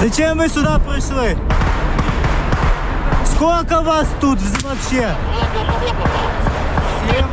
Зачем вы сюда пришли? Сколько вас тут вообще? Пустой!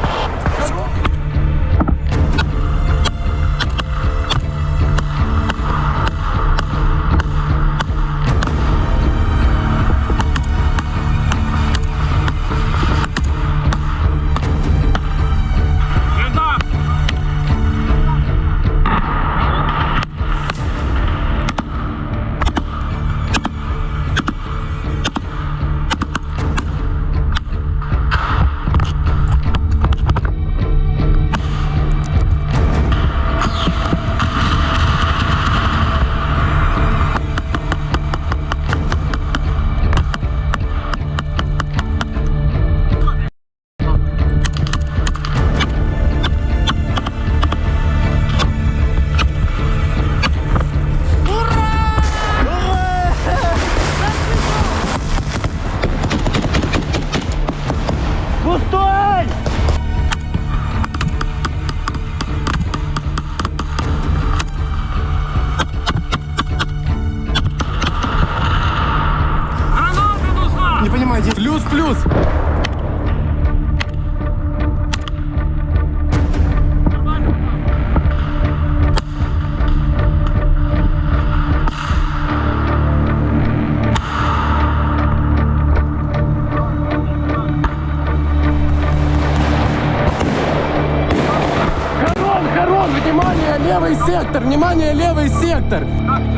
Сектор, внимание, левый сектор.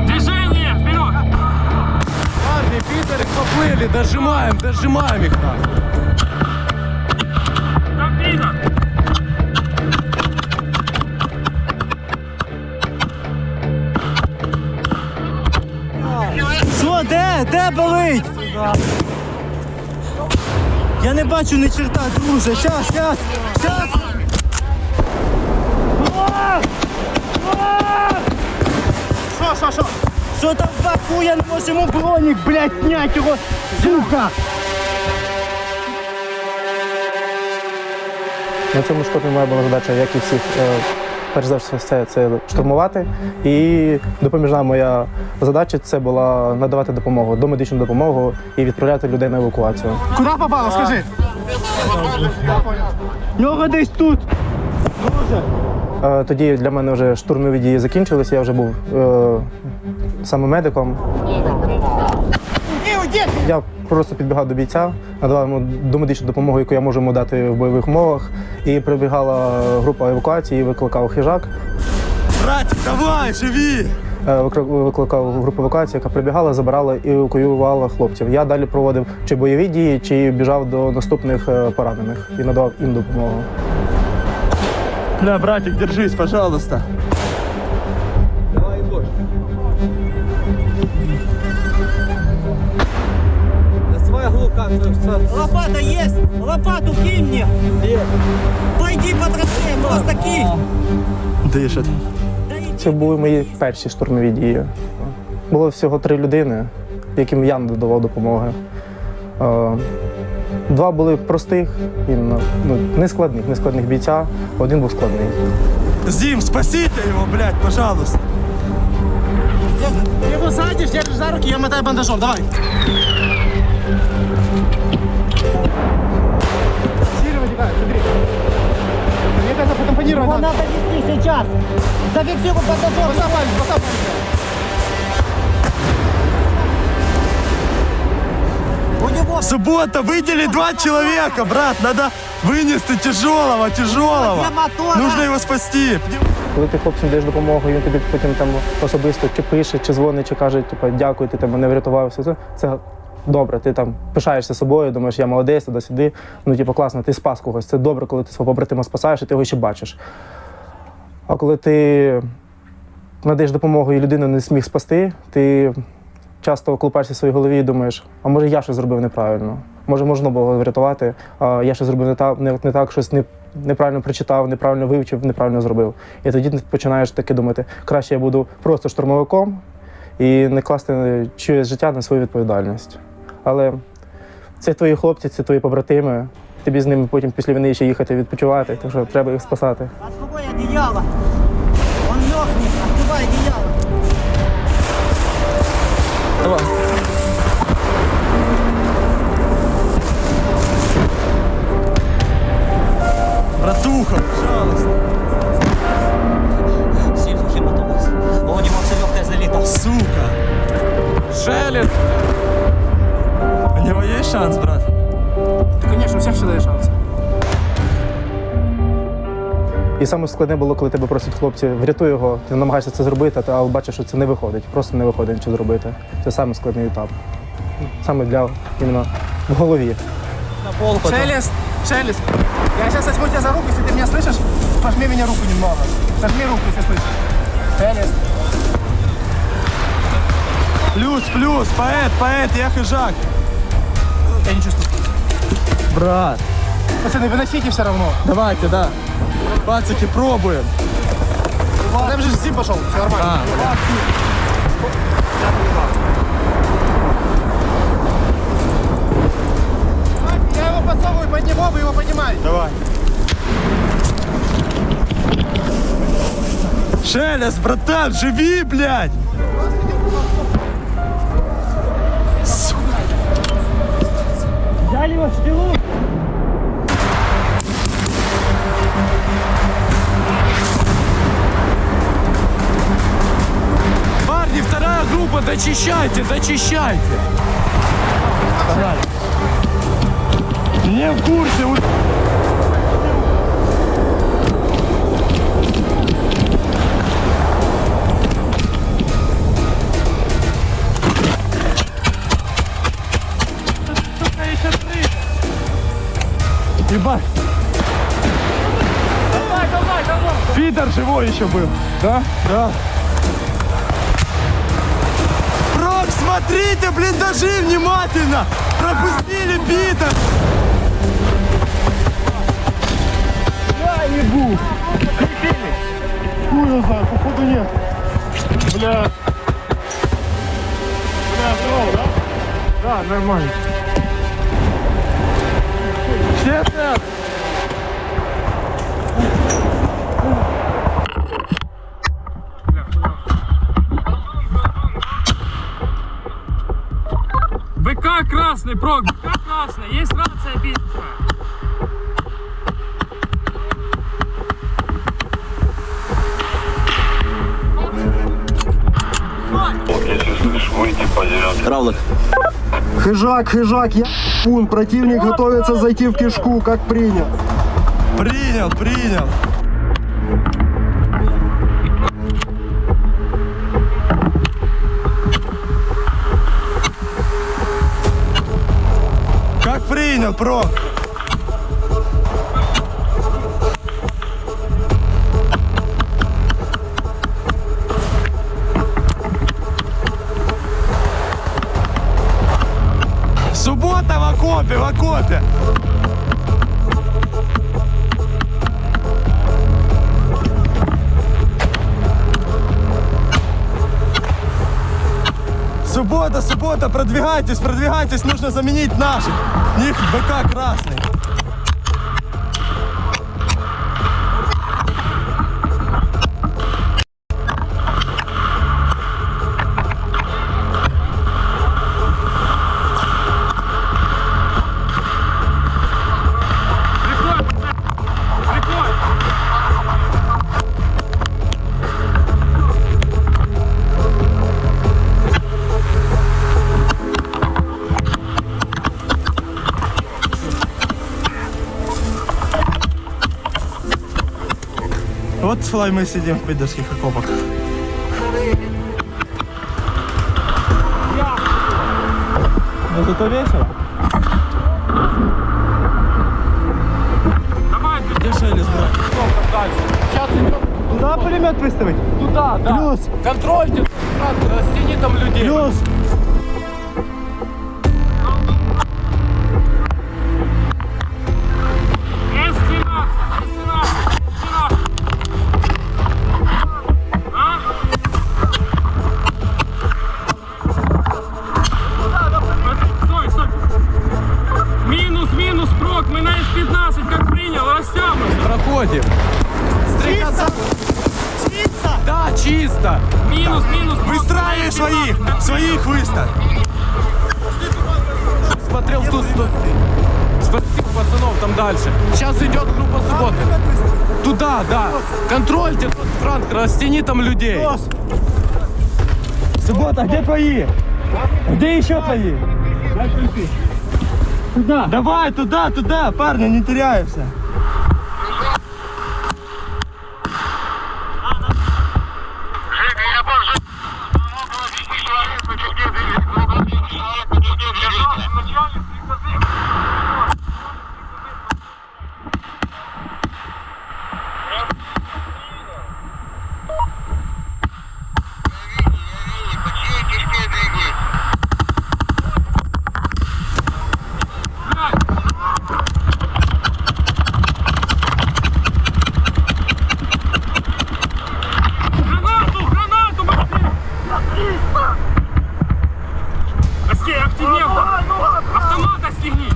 Движение! Вперед! Парни, Питер, поплыли, дожимаем, дожимаем их там. Там видно! Що, де? Де болить? Я не бачу ні черта, друже. Щас, щас, щас. О! О! Що, що, що? Що там в баку? Я не можу йому бронік, блядь, снять його, сука! На цьому шкоді моя була задача, як і всіх, е, перш за все, це штурмувати. І допоміжна моя задача це була надавати допомогу, домедичну допомогу і відправляти людей на евакуацію. Куди попало, скажи? Нього десь тут. Друже. Е, Тоді для мене вже штурмові дії закінчилися, я вже був е, саме медиком. Я просто підбігав до бійця, надавав йому домедичну допомогу, яку я можу йому дати в бойових умовах. І прибігала група евакуації, викликав хижак. Братик, давай, живи! Е, викликав групу евакуації, яка прибігала, забирала і евакуювала хлопців. Я далі проводив чи бойові дії, чи біжав до наступних е, поранених і надавав їм допомогу. На, братик, держись, пожалуйста. Лопата есть? Лопату кинь мне. Пойди по трофеям, просто кинь. Дишить. Це були мої перші штурмові дії. Було всього три людини, яким я надавав допомоги. Е, Два були простих, іменно, ну, нескладних, нескладних бійця, один був складний. Зим, спасите его, блядь, пожалуйста. Ты его садишь, держишь за руки, я мотаю бандажом, давай. Сильно вытекает, смотри. Мне это Его потампонировать надо. надо нести сейчас. Зафиксируй бандажом. Поставь палец, поставь палец. Суббота, выдели два человека, брат, надо вынести тяжелого, тяжелого. Нужно его спасти. Коли ти хлопцям даєш допомогу, він тобі потім там особисто чи пише, чи дзвонить, чи каже, типу, дякую, ти там мене врятувався. Це, це добре. Ти там пишаєшся собою, думаєш, я молодець, туди сюди. Ну, типу, класно, ти спас когось. Це добре, коли ти свого побратима спасаєш, і ти його ще бачиш. А коли ти надаєш допомогу і людину не зміг спасти, ти часто колупаєшся в своїй голові і думаєш, а може я щось зробив неправильно. Може, можна було врятувати, а я щось зробив не так, не, не так, щось не, неправильно прочитав, неправильно вивчив, неправильно зробив. І тоді ти починаєш таки думати, краще я буду просто штурмовиком і не класти чиєсь життя на свою відповідальність. Але це твої хлопці, це твої побратими. Тобі з ними потім після війни ще їхати відпочивати, так що треба їх спасати. Открывай одеяло. І саме складне було, коли тебе просять хлопці, врятуй його, ти намагаєшся це зробити, та- але бачиш, що це не виходить. Просто не виходить нічого зробити. Це саме складний етап. Саме для іменно в голові. Шелест, шелест. Я сейчас возьму тебя за руку, если ты меня слышишь, пожми меня руку немного. Сожми руку, если слышишь. Шелест. Плюс, плюс, поэт, поэт, я хижак. Я не чувствую. Брат, Пацаны, выносите все равно. давайте, да. Пацики, пробуем. Там же Зим пошел, все нормально. Я его подсовываю под него, вы его поднимаете. Давай. Шелест, братан, живи, блядь! Взяли его в вторая группа, дочищайте, дочищайте. Не в курсе. Ебать. Давай, давай, давай. Питер живой еще был. Да? Да. Смотрите, блиндажи внимательно! Пропустили Питер! Я ебу! Хуй его знает, походу нет. Бля. Бля, здорово, да? Да, нормально. Честно? БК красный, прок, БК красный. Есть рация бизнеса. Хижак, хижак, я пун. Противник готовится зайти в кишку, как принял. Принял, принял. Принял, про? Суббота в окопе, в окопе. Суббота, суббота, продвигайтесь, продвигайтесь, нужно заменить наших. У них БК красный. Вот флай мы сидим в пидорских окопах. Ну зато весело. Давай, Где шелест, брат? Куда пулемет выставить? Туда, да. Плюс, Контрольте, брат, растяни там людей. плюс. Смотрел в ту сторону. Пацанов там дальше. Сейчас идет группа субботы. Туда, да. Контрольте тот франк, растяни там людей. Суббота, где твои? Где еще твои? Туда. Давай, туда, туда, парни, не теряемся. Гранату, гранату, Максим! Костей, активнее! Автомат отстегни!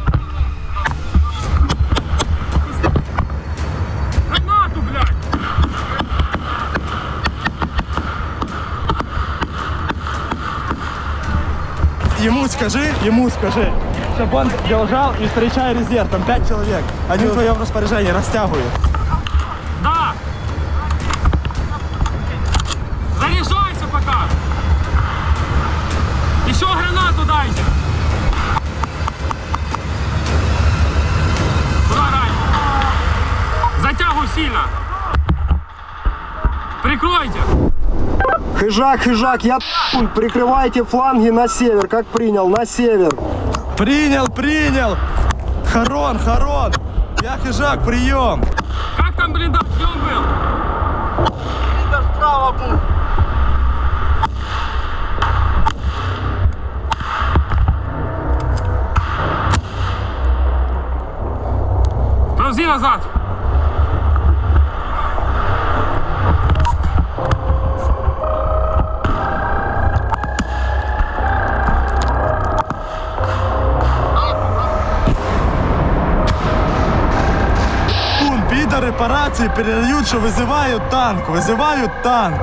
Гранату, блядь! Ему скажи, ему скажи, чтобы он держал и встречай резерв, там пять человек. Они в твоем распоряжении растягивают. Гранату дайте! Куда рай? Затягивай сильно! Прикройте! Хижак, хижак, я прикрывайте фланги на север, как принял, на север. Принял, принял. Харон, Харон. Я хижак, прием. Как там блиндаж? Где он был? Ползи назад! Пун, пидоры по рации передают, что вызывают танк, вызывают танк.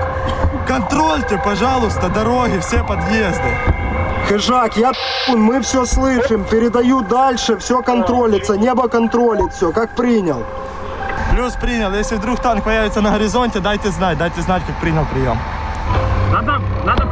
Контрольте, пожалуйста, дороги, все подъезды. Хижак, я мы все слышим, передаю дальше, все контролится, небо контролит все, как принял. Плюс принял. Если вдруг танк появится на горизонте, дайте знать, дайте знать, как принял прием. Надо, надо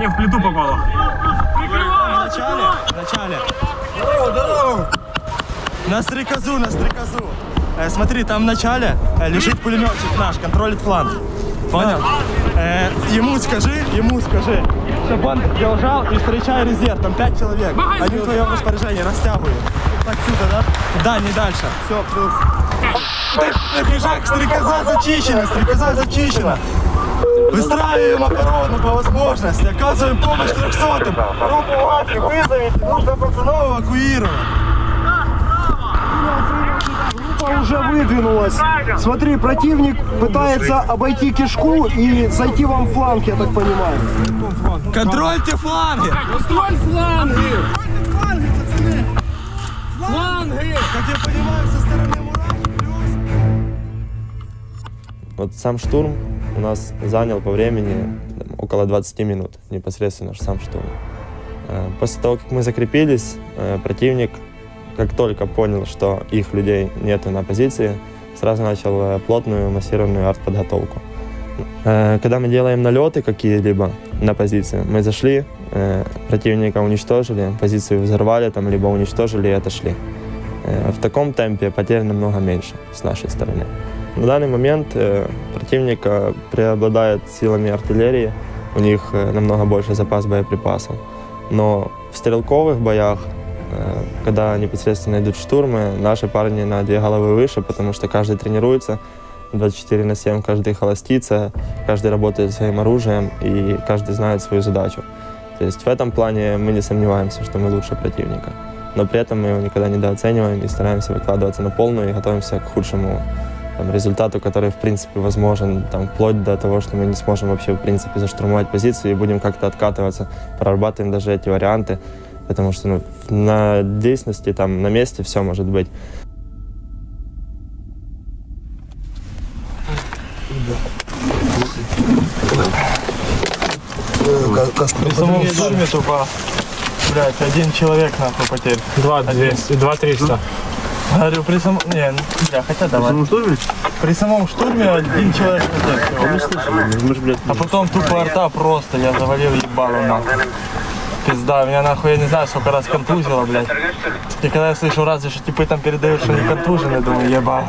мне в плиту попало. В Прикрывай! начале, в начале. На стрекозу, на стрекозу. Э, смотри, там в начале э, лежит пулеметчик наш, контролит фланг. Понял? Э, ему скажи, ему скажи, чтобы он держал и встречай резерв. Там пять человек. Они в твоем распоряжении растягивают. Так сюда, да? Да, не дальше. Все, плюс. Хижак, стрекоза зачищена, стрекоза зачищена. Выстраиваем оборону по возможности, оказываем помощь трехсотым. Группу Ваки вызовите, нужно пацанов эвакуировать. Группа уже выдвинулась. Смотри, противник пытается обойти кишку и зайти вам в фланг, я так понимаю. Контрольте фланги! Строй фланги! Фланги! Как я понимаю, со стороны Вот сам штурм у нас занял по времени там, около 20 минут, непосредственно сам штурм. Э, После того, как мы закрепились, э, противник, как только понял, что их людей нет на позиции, сразу начал э, плотную массированную артподготовку. Когда мы делаем налеты какие-либо на позиции, мы зашли, противника уничтожили, позицию взорвали, там, либо уничтожили и отошли. В таком темпе потерь намного меньше с нашей стороны. На данный момент э, противник э, преобладает силами артиллерии, у них э, намного больше запас боеприпасов. Но в стрелковых боях, э, когда непосредственно идут штурмы, наши парни на две головы выше, потому что каждый тренируется 24 на 7, каждый холостится, каждый работает своим оружием и каждый знает свою задачу. То есть в этом плане мы не сомневаемся, что мы лучше противника. Но при этом мы его никогда недооцениваем и стараемся выкладываться на полную и готовимся к худшему там, результату, который, в принципе, возможен, там, вплоть до того, что мы не сможем вообще, в принципе, заштурмовать позицию и будем как-то откатываться, прорабатываем даже эти варианты, потому что ну, на действенности, там, на месте все может быть. При самом штурме тупо, блядь, один человек нахуй потерь. Два 200, два 300. Говорю, при самом... Не, бля, хотя давай. При самом штурме? При самом штурме один человек потерь. всего. А потом тупо арта просто, я завалил ебало нахуй. Пизда, меня нахуй, я не знаю, сколько раз контузило, блядь. И когда я слышу разве, что типы там передают, что не контужены, думаю, ебать.